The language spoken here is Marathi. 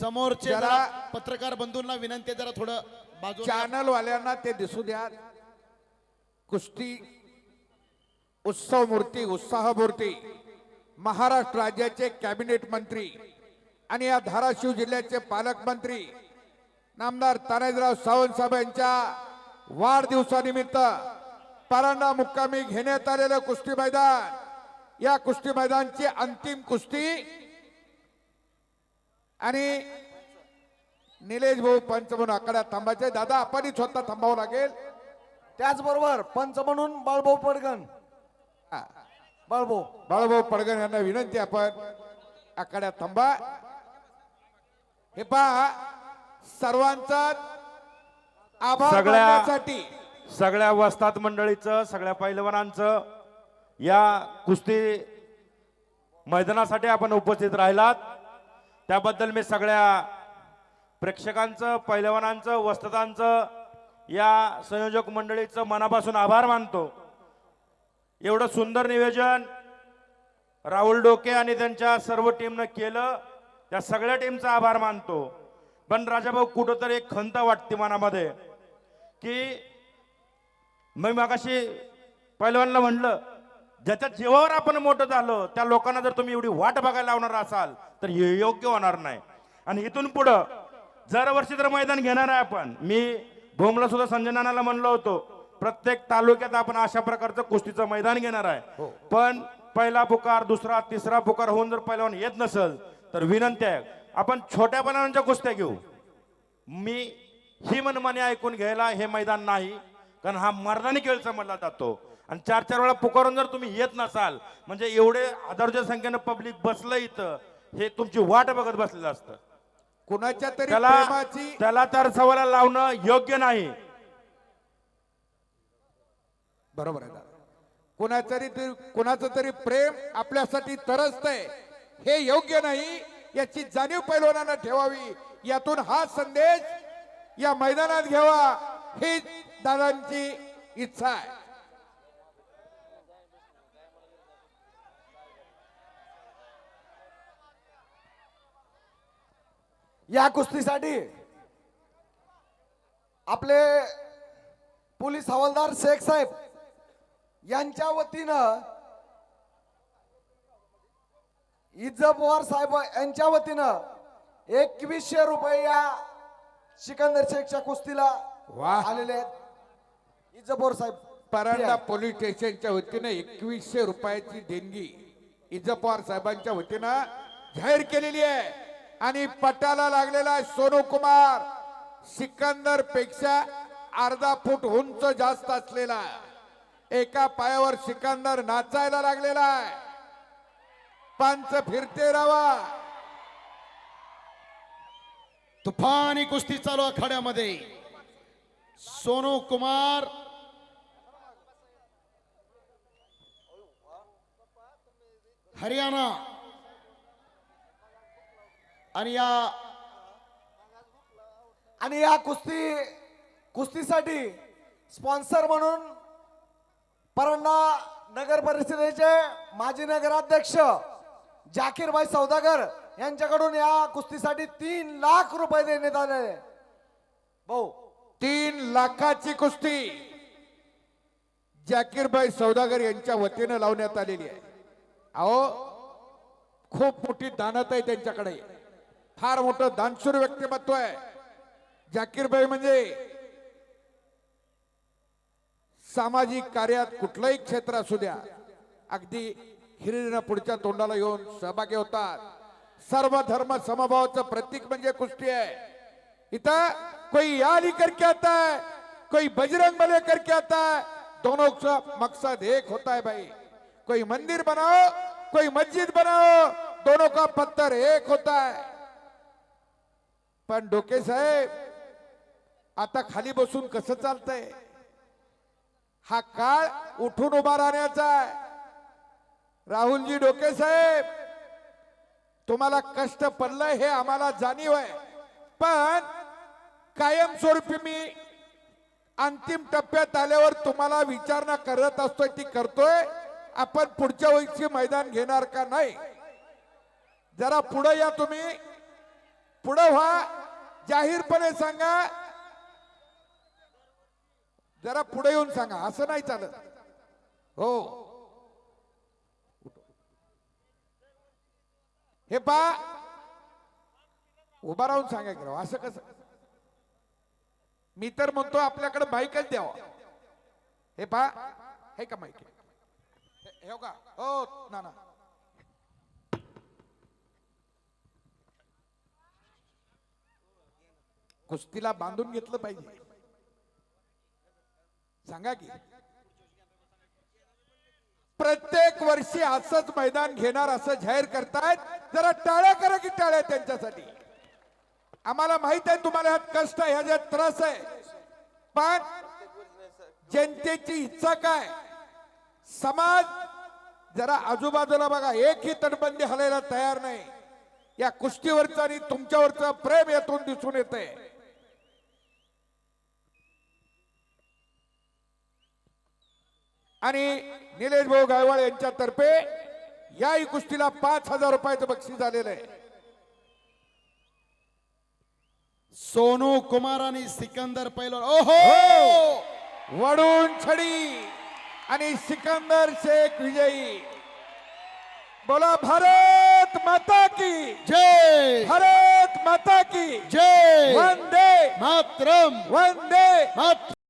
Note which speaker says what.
Speaker 1: समोरचे
Speaker 2: जरा-
Speaker 1: पत्रकार बंधूंना विनंती आहे जरा थोडं बाजू
Speaker 2: चॅनल वाल्यांना ते दिसू द्या कुस्ती उत्सव मूर्ती उत्साह मूर्ती महाराष्ट्र राज्याचे कॅबिनेट मंत्री आणि या धाराशिव जिल्ह्याचे पालकमंत्री नामदार तानाजीराव सावंत साहेब यांच्या वाढदिवसानिमित्त परांडा मुक्कामी घेण्यात आलेलं कुस्ती मैदान. या कुस्ती मैदानची अंतिम कुस्ती आणि निलेश भाऊ पंच म्हणून आकड्यात थांबायचे. दादा आपणही स्वतः थांबावं लागेल.
Speaker 3: त्याचबरोबर पंच म्हणून बाळभाऊ पडगण.
Speaker 2: हा.
Speaker 3: बाळभाऊ.
Speaker 2: बाळाभाऊ पडगण यांना विनंती आपण. आकड्यात थांबा. हे पहा सर्वांचा आभार
Speaker 4: सगळ्या-
Speaker 2: मानण्यासाठी.
Speaker 4: सगळ्या वस्ताद मंडळीचं सगळ्या पैलवानांचं या कुस्ती मैदानासाठी आपण उपस्थित राहिलात. त्याबद्दल मी सगळ्या प्रेक्षकांचं पैलवानांचं वस्तादांचं या संयोजक मंडळीचं मनापासून आभार मानतो. एवढं सुंदर नियोजन राहुल डोके आणि त्यांच्या सर्व टीमनं केलं. त्या सगळ्या टीमचा आभार मानतो. पण राजाभाऊ कुठंतरी एक खंत वाटते मनामध्ये की मी मागाशी पहिलवानला म्हटलं ज्याच्या जीवावर आपण मोठं झालो त्या लोकांना जर तुम्ही एवढी वाट बघायला लावणार असाल तर हे योग्य होणार नाही. आणि इथून पुढं जर वर्षी तर मैदान घेणार आहे आपण. मी भोमला सुद्धा संजय नानाला म्हणलो होतो प्रत्येक तालुक्यात आपण अशा प्रकारचं कुस्तीचं मैदान घेणार आहे. पण पहिला पुकार दुसरा तिसरा पुकार होऊन जर पहिलवान येत नसेल तर विनंती आहे आपण छोट्या पहिलवानांच्या कुस्त्या घेऊ. मी ही मनमानी ऐकून घ्यायला हे मैदान नाही कारण हा मर्दानी खेळ समजला जातो. आणि चार चार वेळा पुकारून जर तुम्ही येत नसाल म्हणजे एवढे हजारोच्या संख्येनं पब्लिक बसलं इथं हे तुमची वाट बघत बसलेलं असतं.
Speaker 2: कुणाच्या तरी
Speaker 4: त्याला
Speaker 2: प्रेमाची
Speaker 4: त्याला तर सवाला लावणं योग्य नाही.
Speaker 2: बरोबर आहे दादा. कुणाचं तरी कुणाचं तरी प्रेम आपल्यासाठी तरसतंय हे योग्य नाही याची जाणीव पैलवानांना ठेवावी. यातून हा संदेश या मैदानात घ्यावा ही दादांची इच्छा आहे.
Speaker 3: या कुस्तीसाठी आपले पोलीस हवालदार शेख साहेब यांच्या वतीनं इज्जत पवार साहेब यांच्या वतीनं एकवीसशे रुपये या सिकंदर शेखच्या कुस्तीला
Speaker 2: वाह.
Speaker 3: आलेले आहेत. इज्जत पवार साहेब
Speaker 2: परांडा पोलीस स्टेशनच्या वतीनं एकवीसशे रुपयाची देणगी इजपवार साहेबांच्या वतीनं जाहीर केलेली आहे. आणि पटाला लागलेला आहे सोनू कुमार. सिकंदरपेक्षा अर्धा फूट उंच जास्त असलेला आहे. एका पायावर सिकंदर नाचायला लागलेला आहे. पंच फिरते रावा.
Speaker 1: तुफानी कुस्ती चालू आखाड्यामध्ये. सोनू कुमार. हरियाणा. आणि या
Speaker 3: आणि या कुस्ती कुस्तीसाठी स्पॉन्सर म्हणून परंडा नगर परिषदेचे माजी नगराध्यक्ष जाकीरभाई सौदागर यांच्याकडून या कुस्तीसाठी तीन लाख रुपये देण्यात आले भाऊ
Speaker 2: तीन लाखाची कुस्ती जाकीरबाई सौदागर यांच्या वतीनं लावण्यात आलेली आहे. अहो खूप मोठी दानत आहे त्यांच्याकडे. फार मोठं दानशूर व्यक्तिमत्व आहे. जाकीरबाई म्हणजे सामाजिक कार्यात कुठलंही क्षेत्र असू द्या अगदी हिरिरीनं पुढच्या तोंडाला येऊन सहभागी होतात. सर्व धर्म समभावाचं प्रतीक म्हणजे कुस्ती आहे. इथं कोई याली करके आता है कोई बजरंग बले करके आता है. दोनों का मकसद एक होता है भाई. कोई मंदिर बनाओ कोई मस्जिद बनाओ दोनों का पत्थर एक होता है. पण डोके साहेब आता खाली बसून कसं चालतंय? हा काळ उठून उभा राहण्याचा आहे. राहुलजी डोके साहेब तुम्हाला कष्ट पडलंय हे आम्हाला जाणीव आहे. पण कायमस्वरूपी मी अंतिम टप्प्यात आल्यावर तुम्हाला विचारणा करत असतोय ती करतोय. आपण पुढच्या वेळीची मैदान घेणार का नाही? जरा पुढे या तुम्ही. पुढे व्हा. जाहीरपणे सांगा. जरा पुढे येऊन सांगा. असं नाही चालत. हो. हे पा. उभा राहून सांगा की असं कसं? मी तर म्हणतो आपल्याकडे माईकच द्यावा. हे पा. हे का माईक हे हे हो का? हो ना ना. कुस्तीला बांधून घेतलं पाहिजे. सांगा की. प्रत्येक वर्षी असंच मैदान घेणार असं जाहीर करतायत. जरा टाळ्या करा की टाळ्या त्यांच्यासाठी. आम्हाला माहीत आहे तुम्हाला ह्यात कष्ट आहे ह्याच्यात त्रास आहे. पण जनतेची इच्छा काय? समाज जरा आजूबाजूला बघा एकही तटबंदी हलायला तयार नाही. या कुस्तीवरचं आणि तुमच्यावरचं प्रेम यातून दिसून येतंय. आणि निलेश भाऊ गायवाळ यांच्यातर्फे याही कुस्तीला पाच हजार रुपयाचं बक्षीस झालेलं आहे.
Speaker 1: सोनू कुमार आणि सिकंदर पैलवान. ओहो!
Speaker 2: वडून छडी आणि सिकंदर शेख विजयी. बोला भारत माता की
Speaker 1: जय!
Speaker 2: भारत माता की
Speaker 1: जय!
Speaker 2: वंदे
Speaker 1: मातरम!
Speaker 2: वंदे
Speaker 1: मात